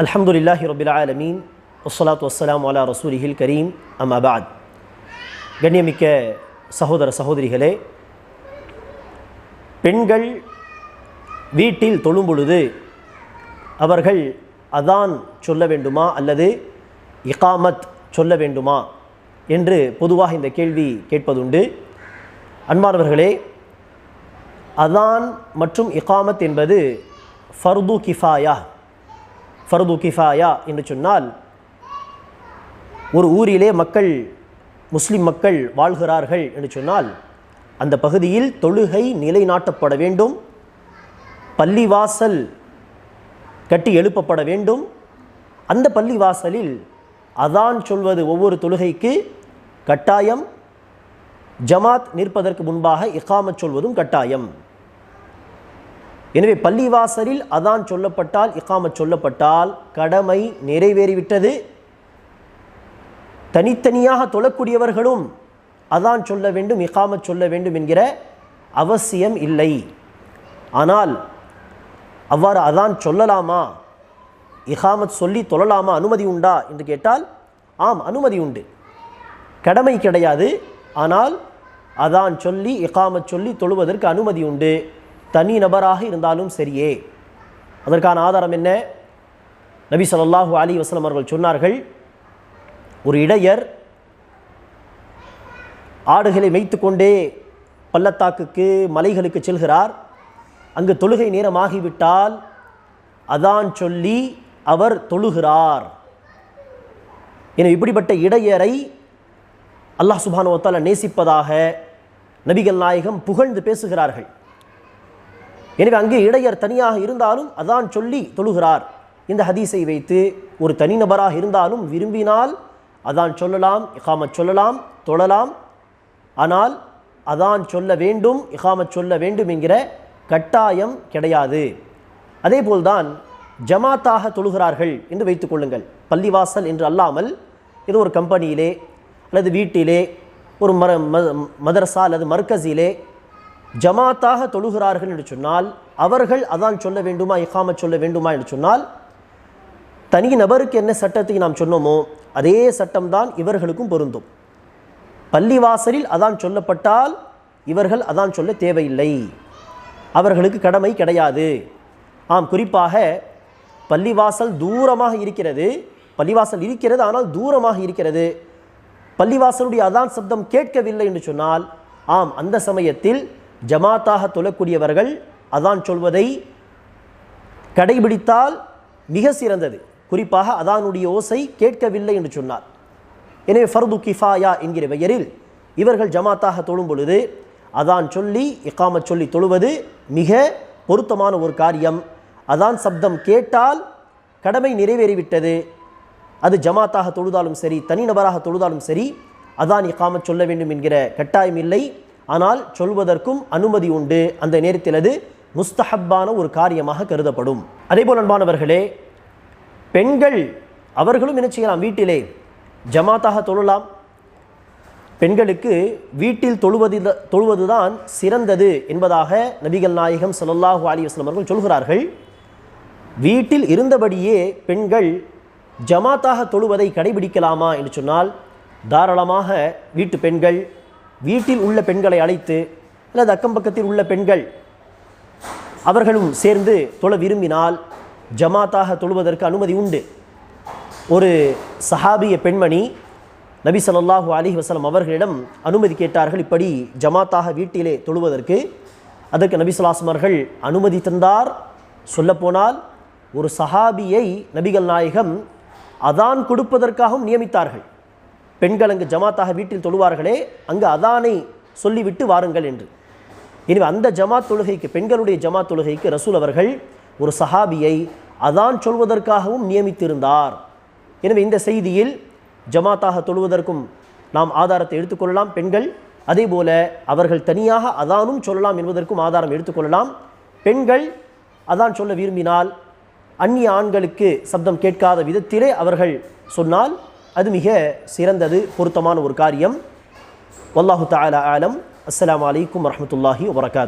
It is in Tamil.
அலமதுல்லாஹி ரபில் ஆலமீன் ஒசலாத் வசலாம் அலா ரசூலிஹில் கரீம் அம் அபாத் கண்ணியமிக்க சகோதர சகோதரிகளே பெண்கள் வீட்டில் தொழும்பொழுது அவர்கள் அதான் சொல்ல வேண்டுமா அல்லது இகாமத் சொல்ல வேண்டுமா என்று பொதுவாக இந்த கேள்வி கேட்பதுண்டு. அன்பானவர்களே அதான் மற்றும் இகாமத் என்பது ஃபர்து கிஃபாயா ஃபர்து கிஃபாயா என்று சொன்னால் ஒரு ஊரிலே மக்கள் முஸ்லிம் மக்கள் வாழ்கிறார்கள் என்று சொன்னால் அந்த பகுதியில் தொழுகை நிலைநாட்டப்பட வேண்டும் பள்ளிவாசல் கட்டி எழுப்பப்பட வேண்டும். அந்த பள்ளிவாசலில் அதான் சொல்வது ஒவ்வொரு தொழுகைக்கு கட்டாயம் ஜமாத் நிற்பதற்கு முன்பாக இகாமத் சொல்வதும் கட்டாயம். எனவே பள்ளிவாசலில் அதான் சொல்லப்பட்டால் இகாமத் சொல்லப்பட்டால் கடமை நிறைவேறிவிட்டது. தனித்தனியாக தொழக்கூடியவர்களும் அதான் சொல்ல வேண்டும் இக்காம சொல்ல வேண்டும் என்கிற அவசியம் இல்லை. ஆனால் அவ்வாறு அதான் சொல்லலாமா? இகாமத் சொல்லி தொழலாமா? அனுமதி உண்டா? என்று கேட்டால் ஆம் அனுமதி உண்டு. கடமை கிடையாது. ஆனால் அதான் சொல்லி இகாமத் சொல்லி தொழுவதற்கு அனுமதி உண்டு. தனி நபராக இருந்தாலும் சரியே. அதற்கான ஆதாரம் என்ன? நபி ஸல்லல்லாஹு அலி வஸ்லம் அவர்கள் சொன்னார்கள் ஒரு இடையர் ஆடுகளை மேய்த்துக்கொண்டே பள்ளத்தாக்குக்கு மலைகளுக்கு செல்கிறார். அங்கு தொழுகை நேரமாகிவிட்டால் அதான் சொல்லி அவர் தொழுகிறார். என இப்படிப்பட்ட இடையரை அல்லாஹ் சுபானுவத்தால் நேசிப்பதாக நபிகள் நாயகம் புகழ்ந்து பேசுகிறார்கள். எனவே அங்கே இடையர் தனியாக இருந்தாலும் அதான் சொல்லி தொழுகிறார். இந்த ஹதீஸை வைத்து ஒரு தனிநபராக இருந்தாலும் விரும்பினால் அதான் சொல்லலாம் இகாமத் சொல்லலாம் தொழலாம். ஆனால் அதான் சொல்ல வேண்டும் இகாமத் சொல்ல வேண்டும் என்கிற கட்டாயம் கிடையாது. அதே போல்தான் ஜமாத்தாக தொழுகிறார்கள் என்று வைத்துக் கொள்ளுங்கள். பள்ளிவாசல் என்று அல்லாமல் ஏதோ ஒரு கம்பெனியிலே அல்லது வீட்டிலே ஒரு மர மதரசா அல்லது மர்க்கஸிலே ஜமாத்தாக தொழுகிறார்கள் என்று சொன்னால் அவர்கள் அதான் சொல்ல வேண்டுமா இகாமத் சொல்ல வேண்டுமா என்று சொன்னால் தனி நபருக்கு என்ன சட்டத்தை நாம் சொன்னோமோ அதே சட்டம்தான் இவர்களுக்கும் பொருந்தும். பள்ளிவாசலில் அதான் சொல்லப்பட்டால் இவர்கள் அதான் சொல்ல தேவையில்லை. அவர்களுக்கு கடமை கிடையாது. ஆம் குறிப்பாக பள்ளிவாசல் தூரமாக இருக்கிறது. பள்ளிவாசல் இருக்கிறது ஆனால் தூரமாக இருக்கிறது. பள்ளிவாசலுடைய அதான் சப்தம் கேட்கவில்லை என்று சொன்னால் ஆம் அந்த சமயத்தில் ஜமாத்தாக தொழக்கூடியவர்கள் அதான் சொல்வதை கடைபிடித்தால் மிக சிறந்தது. குறிப்பாக அதானுடைய ஓசை கேட்கவில்லை என்று சொன்னார். எனவே ஃபர்து கிஃபாயா என்கிற பெயரில் இவர்கள் ஜமாத்தாக தொழும் பொழுது அதான் சொல்லி இக்காம சொல்லி தொழுவது மிக பொருத்தமான ஒரு காரியம். அதான் சப்தம் கேட்டால் கடமை நிறைவேறிவிட்டது. அது ஜமாத்தாக தொழுதாலும் சரி தனிநபராக தொழுதாலும் சரி அதான் இக்காம சொல்ல வேண்டும் என்கிற கட்டாயம் இல்லை. ஆனால் சொல்வதற்கும் அனுமதி உண்டு. அந்த நேரத்தில் அது முஸ்தஹப்பான ஒரு காரியமாக கருதப்படும். அதேபோல் அன்பானவர்களே பெண்கள் அவர்களும் என்ன செய்யலாம்? வீட்டிலே ஜமாத்தாக தொழலாம். பெண்களுக்கு வீட்டில் தொழுவது தொழுவதுதான் சிறந்தது என்பதாக நபிகள் நாயகம் சல்லாஹூ அலி வஸ்லம் அவர்கள் சொல்கிறார்கள். வீட்டில் இருந்தபடியே பெண்கள் ஜமாத்தாக தொழுவதை கடைபிடிக்கலாமா என்று சொன்னால் தாராளமாக வீட்டு பெண்கள் வீட்டில் உள்ள பெண்களை அழைத்து அல்லது அக்கம் பக்கத்தில் உள்ள பெண்கள் அவர்களும் சேர்ந்து தொழ விரும்பினால் ஜமாத்தாக தொழுவதற்கு அனுமதி உண்டு. ஒரு சஹாபிய பெண்மணி நபி சொல்லாஹூ அலி வசலம் அவர்களிடம் அனுமதி கேட்டார்கள் இப்படி ஜமாத்தாக வீட்டிலே தொழுவதற்கு. அதற்கு நபி சொல்லாஸ்மர்கள் அனுமதி தந்தார். சொல்லப்போனால் ஒரு சஹாபியை நபிகள் நாயகம் அதான் கொடுப்பதற்காகவும் நியமித்தார்கள். பெண்கள் அங்கு ஜமாத்தாக வீட்டில் தொழுவார்களே அங்கு அதானை சொல்லிவிட்டு வாருங்கள் என்று. எனவே அந்த ஜமாத் தொழுகைக்கு பெண்களுடைய ஜமாத் தொழுகைக்கு ரசூல் அவர்கள் ஒரு சஹாபியை அதான் சொல்வதற்காகவும் நியமித்திருந்தார். எனவே இந்த செய்தியில் ஜமாத்தாக தொழுவதற்கும் நாம் ஆதாரத்தை எடுத்துக்கொள்ளலாம் பெண்கள். அதே போல அவர்கள் தனியாக அதானும் சொல்லலாம் என்பதற்கும் ஆதாரம் எடுத்துக்கொள்ளலாம். பெண்கள் அதான் சொல்ல விரும்பினால் அந்நிய ஆண்களுக்கு சப்தம் கேட்காத விதத்திலே அவர்கள் சொன்னால் அது மிக சிறந்தது பொருத்தமான ஒரு காரியம். வல்லாஹு தாலா ஆலம். அஸ்ஸலாமு அலைக்கும் வரமத்துல்லாஹி வபரகாத்.